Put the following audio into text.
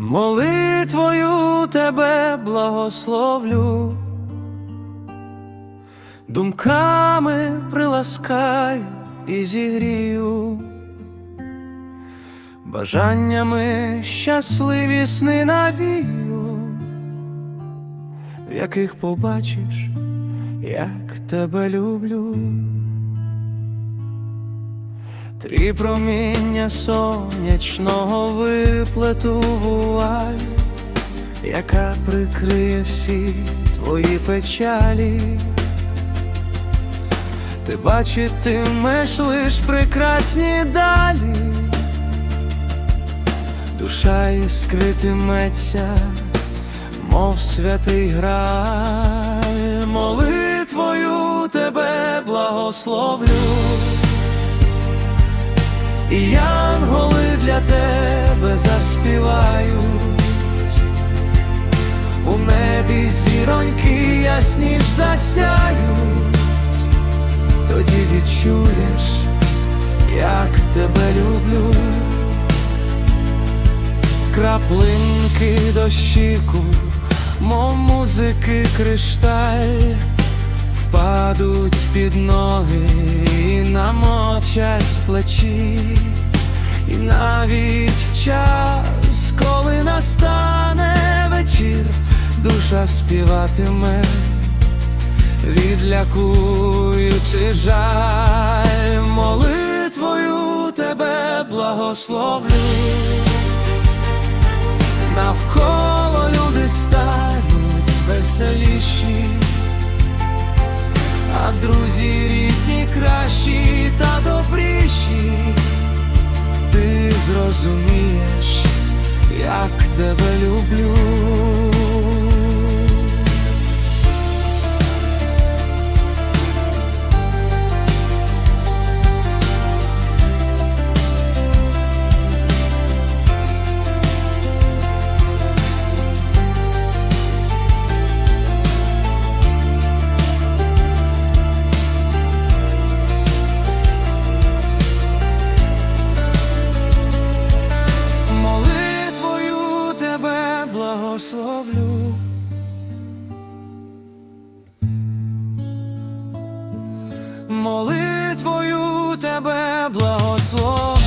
Молитвою тебе благословлю, думками приласкаю і зігрію, бажаннями щасливі сни навію, в яких побачиш, як тебе люблю. Три проміння сонячного виплету вуаль, яка прикриє всі твої печалі. Ти бачитимеш лиш прекрасні далі, душа іскритиметься, мов святий граль, молитвою тебе благословлю. І янголи для тебе заспівають, у небі зіроньки ясні ж засяють, тоді відчуєш, як тебе люблю, краплинки дощику, мов музики кришталь впадуть під ноги і намочать плечі, і навіть в час, коли настане вечір, душа співатиме, відлякуючи жаль, молитвою тебе благословлю. Друзі рідні кращі та добріші, ти зрозумієш, як тебе люблю. Молитвою тебе благословлю.